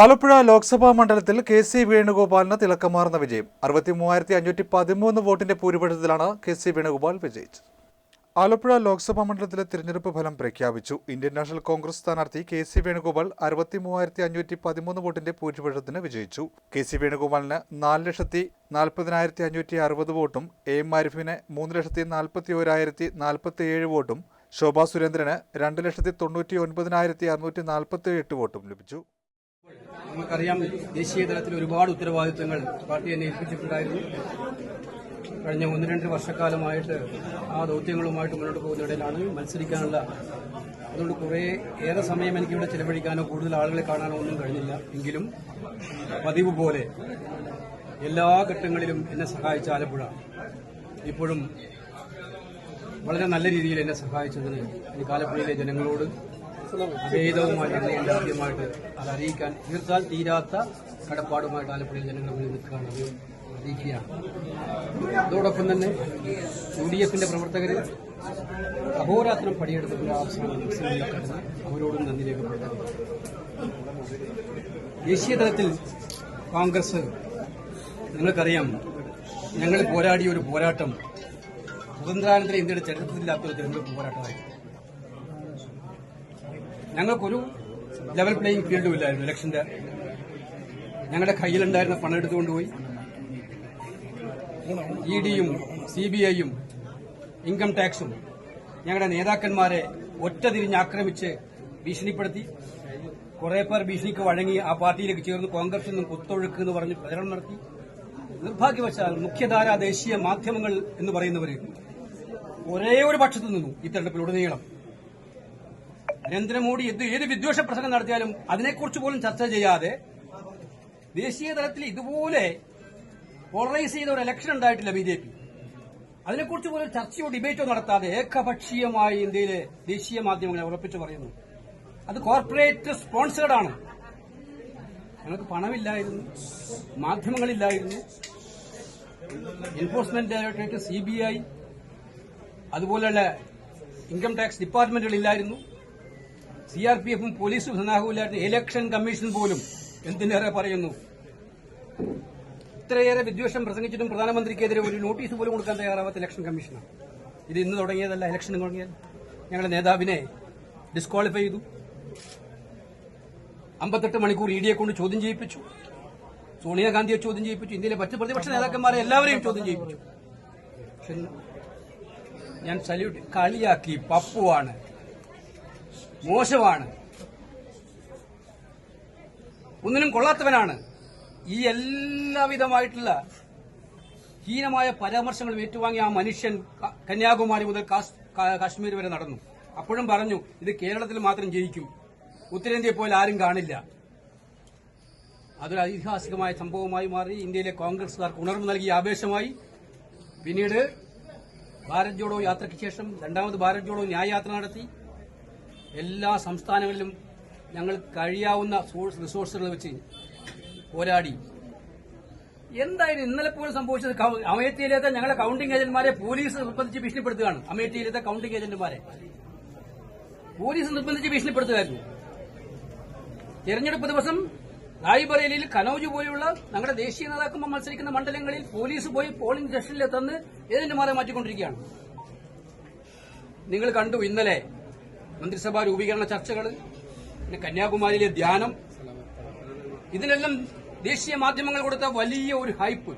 ആലപ്പുഴ ലോക്സഭാ മണ്ഡലത്തിൽ K C വേണുഗോപാലിന് തിളക്കമാർന്ന വിജയം. അറുപത്തി മൂവായിരത്തി അഞ്ഞൂറ്റി പതിമൂന്ന് വോട്ടിന്റെ ഭൂരിപക്ഷത്തിലാണ് കെ സി വേണുഗോപാൽ വിജയിച്ചത്. ആലപ്പുഴ ലോക്സഭാ മണ്ഡലത്തിലെ തിരഞ്ഞെടുപ്പ് ഫലം പ്രഖ്യാപിച്ചു. ഇന്ത്യൻ നാഷണൽ കോൺഗ്രസ് സ്ഥാനാർത്ഥി കെ സി വേണുഗോപാൽ അറുപത്തി മൂവായിരത്തി അഞ്ഞൂറ്റി പതിമൂന്ന് വോട്ടിന്റെ ഭൂരിപക്ഷത്തിന് വിജയിച്ചു. കെ സി വേണുഗോപാലിന് നാല് ലക്ഷത്തി നാൽപ്പതിനായിരത്തി അഞ്ഞൂറ്റി അറുപത് വോട്ടും എ എം ആരിഫിന് മൂന്ന് ലക്ഷത്തി നാൽപ്പത്തി ഒരായിരത്തി നാൽപ്പത്തി ഏഴ് വോട്ടും ശോഭാ സുരേന്ദ്രന് രണ്ട് ലക്ഷത്തി തൊണ്ണൂറ്റി ഒൻപതിനായിരത്തി അറുന്നൂറ്റി നാൽപ്പത്തി എട്ട് വോട്ടും ലഭിച്ചു. നമുക്കറിയാം ദേശീയ തലത്തിൽ ഒരുപാട് ഉത്തരവാദിത്തങ്ങൾ പാർട്ടി എന്നെ ഏൽപ്പിച്ചിട്ടുണ്ടായിരുന്നു. കഴിഞ്ഞ ഒന്ന് രണ്ട് വർഷക്കാലമായിട്ട് ആ ദൗത്യങ്ങളുമായിട്ട് മുന്നോട്ട് പോകുന്നതിനിടയിലാണ് മത്സരിക്കാനുള്ള അതുകൊണ്ട് കുറേ ഏറെ സമയം എനിക്കിവിടെ ചെലവഴിക്കാനോ കൂടുതൽ ആളുകളെ കാണാനോ ഒന്നും കഴിഞ്ഞില്ല. എങ്കിലും പതിവ് പോലെ എല്ലാ ഘട്ടങ്ങളിലും എന്നെ സഹായിച്ച ആലപ്പുഴ ഇപ്പോഴും വളരെ നല്ല രീതിയിൽ എന്നെ സഹായിച്ചതിന് എനിക്ക് ആലപ്പുഴയിലെ ജനങ്ങളോട് അഭേദവുമായി എന്റെ ആദ്യമായിട്ട് അത് അറിയിക്കാൻ തീർത്താൽ തീരാത്ത കടപ്പാടുമായിട്ട് ആലപ്പുഴയിൽ ജനങ്ങൾ മുന്നിൽ നിൽക്കുകയാണ്. അത് അറിയിക്കുകയാണ് അതോടൊപ്പം തന്നെ യു ഡി എഫിന്റെ പ്രവർത്തകർ അഹോരാത്രം പണിയെടുത്തിട്ടുള്ള ദിവസങ്ങളിലൊക്കെ തന്നെ അവരോടും നന്ദി രേഖപ്പെടുത്തുന്നു ദേശീയ തലത്തിൽ കോൺഗ്രസ് നിങ്ങൾക്കറിയാം ഞങ്ങൾ പോരാടിയ ഒരു പോരാട്ടം. സ്വതന്ത്രാനന്തര ഇന്ത്യയുടെ ചരിത്രത്തിലില്ലാത്ത ഒരു തെരഞ്ഞെടുപ്പ് പോരാട്ടമായിരുന്നു. ഞങ്ങൾക്കൊരു ലെവൽ പ്ലേയിങ് ഫീൽഡും ഇല്ലായിരുന്നു ഇലക്ഷന്റെ. ഞങ്ങളുടെ കയ്യിലുണ്ടായിരുന്ന പണം എടുത്തുകൊണ്ടുപോയി. ഇ ഡിയും സി ബി ഐയും ഇൻകം ടാക്സും ഞങ്ങളുടെ നേതാക്കന്മാരെ ഒറ്റ തിരിഞ്ഞ് ആക്രമിച്ച് ഭീഷണിപ്പെടുത്തി. കുറെ പേർ ഭീഷണിക്ക് വഴങ്ങി ആ പാർട്ടിയിലേക്ക് ചേർന്ന് കോൺഗ്രസിൽ നിന്നും കുത്തൊഴുക്ക് എന്ന് പറഞ്ഞ് പ്രചരണം നടത്തി. നിർഭാഗ്യവശാൽ മുഖ്യധാര ദേശീയ മാധ്യമങ്ങൾ എന്ന് പറയുന്നവര് ഒരേ ഒരു പക്ഷത്തു നിന്നു ഈ തെരഞ്ഞെടുപ്പിലുടനീളം. നരേന്ദ്രമോദി എന്ത് ഏത് വിദ്വേഷ പ്രസംഗം നടത്തിയാലും അതിനെക്കുറിച്ച് പോലും ചർച്ച ചെയ്യാതെ ദേശീയ തലത്തിൽ ഇതുപോലെ പോളറൈസ് ചെയ്ത ഒരു ഇലക്ഷൻ ഉണ്ടായിട്ടില്ല ബി ജെ പി. അതിനെക്കുറിച്ച് പോലും ചർച്ചയോ ഡിബേറ്റോ നടത്താതെ ഏകപക്ഷീയമായി ഇന്ത്യയിലെ ദേശീയ മാധ്യമങ്ങളെ ഉറപ്പിച്ചു പറയുന്നു. അത് കോർപ്പറേറ്റ് സ്പോൺസേഡ് ആണ്. ഞങ്ങൾക്ക് പണമില്ലായിരുന്നു മാധ്യമങ്ങളില്ലായിരുന്നു. Enforcement directorate C B I അതുപോലെയുള്ള ഇൻകം ടാക്സ് ഡിപ്പാർട്ട്മെന്റുകളില്ലായിരുന്നു സി ആർ പി എഫും പോലീസും സന്നാഹവുമില്ലാത്ത ഇലക്ഷൻ കമ്മീഷൻ പോലും എന്തിനേറെ പറയുന്നു? ഇത്രയേറെ വിദ്വേഷം പ്രസംഗിച്ചിട്ടും പ്രധാനമന്ത്രിക്കെതിരെ ഒരു നോട്ടീസ് പോലും കൊടുക്കാൻ തയ്യാറാവാത്ത ഇലക്ഷൻ കമ്മീഷനാണ്. ഇത് ഇന്ന് തുടങ്ങിയതല്ല ഇലക്ഷൻ തുടങ്ങിയത് ഞങ്ങളുടെ നേതാവിനെ ഡിസ്ക്വാളിഫൈ ചെയ്തു. അമ്പത്തെട്ട് മണിക്കൂർ ഇ ഡിയെ കൊണ്ട് ചോദ്യം ചെയ്യിപ്പിച്ചു. സോണിയാഗാന്ധിയെ ചോദ്യം ചെയ്യിപ്പിച്ചു. ഇന്ത്യയിലെ മറ്റ് പ്രതിപക്ഷ നേതാക്കന്മാരെ എല്ലാവരെയും ചോദ്യം ചെയ്യിപ്പിച്ചു. ഞാൻ സല്യൂട്ട് കളിയാക്കി പപ്പുവാണ്. മോശമാണ്. ഒന്നിനും കൊള്ളാത്തവനാണ്. ഈ എല്ലാവിധമായിട്ടുള്ള ഹീനമായ പരാമർശങ്ങൾ ഏറ്റുവാങ്ങിയ ആ മനുഷ്യൻ കന്യാകുമാരി മുതൽ കാശ്മീർ വരെ നടന്നു. അപ്പോഴും പറഞ്ഞു ഇത് കേരളത്തിൽ മാത്രം ജയിക്കും. ഉത്തരേന്ത്യയെ പോലെ ആരും കാണില്ല. അതൊരു ഐതിഹാസികമായ സംഭവമായി മാറി ഇന്ത്യയിലെ കോൺഗ്രസുകാർക്ക് ഉണർവ് നൽകിയ ആവേശമായി. പിന്നീട് ഭാരത് ജോഡോ യാത്രയ്ക്ക് ശേഷം രണ്ടാമത് ഭാരത് ജോഡോ ന്യായയാത്ര നടത്തി. എല്ലാ സംസ്ഥാനങ്ങളിലും ഞങ്ങൾ കഴിയാവുന്ന സോഴ്സ് റിസോഴ്സുകൾ വെച്ച് പോരാടി. എന്തായാലും ഇന്നലെ പോലും സംഭവിച്ചത് അമേത്തിയിലേത്തെ ഞങ്ങളെ കൌണ്ടിംഗ് ഏജന്റുമാരെ പോലീസ് നിർബന്ധിച്ച് ഭീഷണിപ്പെടുത്തുകയാണ്. അമേത്തിയിലേത്തെ കൌണ്ടിംഗ് ഏജന്റുമാരെ പോലീസ് നിർബന്ധിച്ച് ഭീഷണിപ്പെടുത്തുകയായിരുന്നു. തെരഞ്ഞെടുപ്പ് ദിവസം റായ്ബറേലിയിൽ കനൌജ് പോലെയുള്ള ഞങ്ങളുടെ ദേശീയ നേതാക്കന്മാർ മത്സരിക്കുന്ന മണ്ഡലങ്ങളിൽ പോലീസ് പോയി പോളിംഗ് സ്റ്റേഷനിൽ തന്ന് ഏജന്റുമാരെ മാറ്റിക്കൊണ്ടിരിക്കുകയാണ്. നിങ്ങൾ കണ്ടു ഇന്നലെ മന്ത്രിസഭാ രൂപീകരണ ചർച്ചകൾ പിന്നെ കന്യാകുമാരിയിലെ ധ്യാനം. ഇതിനെല്ലാം ദേശീയ മാധ്യമങ്ങൾ കൊടുത്ത വലിയ ഒരു ഹൈപ്പ്.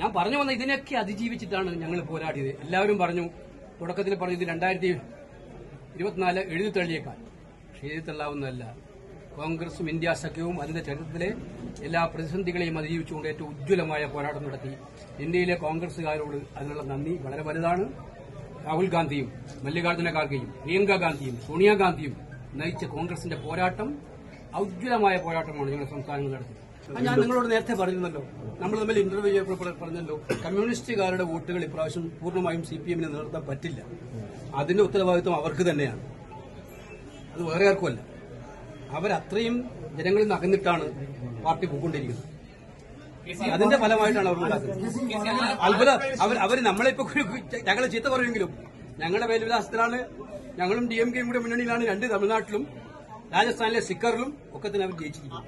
ഞാൻ പറഞ്ഞു വന്ന ഇതിനൊക്കെ അതിജീവിച്ചിട്ടാണ് ഞങ്ങൾ പോരാടിയത്. എല്ലാവരും പറഞ്ഞു തുടക്കത്തിൽ പറഞ്ഞു ഇത് രണ്ടായിരത്തി ഇരുപത്തിനാല് എഴുതി തള്ളിയേക്കാൾ. എഴുതി തള്ളാവുന്നതല്ല. കോൺഗ്രസും ഇന്ത്യ സഖ്യവും അതിന്റെ ചരിത്രത്തിലെ എല്ലാ പ്രതിസന്ധികളെയും അതിജീവിച്ചുകൊണ്ട് ഏറ്റവും ഉജ്ജ്വലമായ പോരാട്ടം നടത്തി. ഇന്ത്യയിലെ കോൺഗ്രസുകാരോട് അതിനുള്ള നന്ദി വളരെ വലുതാണ്. രാഹുൽ ഗാന്ധിയും മല്ലികാർജുന ഖാർഗെയും പ്രിയങ്ക ഗാന്ധിയും സോണിയാഗാന്ധിയും നയിച്ച കോൺഗ്രസിന്റെ പോരാട്ടം ഔജ്വലമായ പോരാട്ടമാണ് ഞങ്ങളുടെ സംസ്ഥാനങ്ങൾ നടത്തിയത്. ഞാൻ നിങ്ങളോട് നേരത്തെ പറഞ്ഞിരുന്നല്ലോ. നമ്മൾ തമ്മിൽ ഇന്റർവ്യൂ ചെയ്യപ്പോൾ പറ- പറഞ്ഞല്ലോ കമ്മ്യൂണിസ്റ്റുകാരുടെ വോട്ടുകൾ ഇപ്രാവശ്യം പൂർണമായും സി പി എമ്മിന് നിലനിർത്താൻ പറ്റില്ല. അതിന്റെ ഉത്തരവാദിത്വം അവർക്ക് തന്നെയാണ്. അത് വേറെ ആർക്കുമല്ല അവരത്രയും ജനങ്ങളിൽ നിന്ന് അകന്നിട്ടാണ് പാർട്ടി പോയിക്കൊണ്ടിരിക്കുന്നത്. അതിന്റെ ഫലമായിട്ടാണ് അവർ അത്ഭുത അവർ അവർ നമ്മളെ ഇപ്പൊ ഞങ്ങളെ ചീത്ത പറയുമെങ്കിലും ഞങ്ങളുടെ വേലുവിലാസത്തിലാണ് ഞങ്ങളും ഡി എം കെയും കൂടെ മുന്നണിയിലാണ് രണ്ട് തമിഴ്നാട്ടിലും രാജസ്ഥാനിലെ സിക്കറിലും ഒക്കെ തന്നെ അവർ ജയിച്ചിരിക്കുന്നു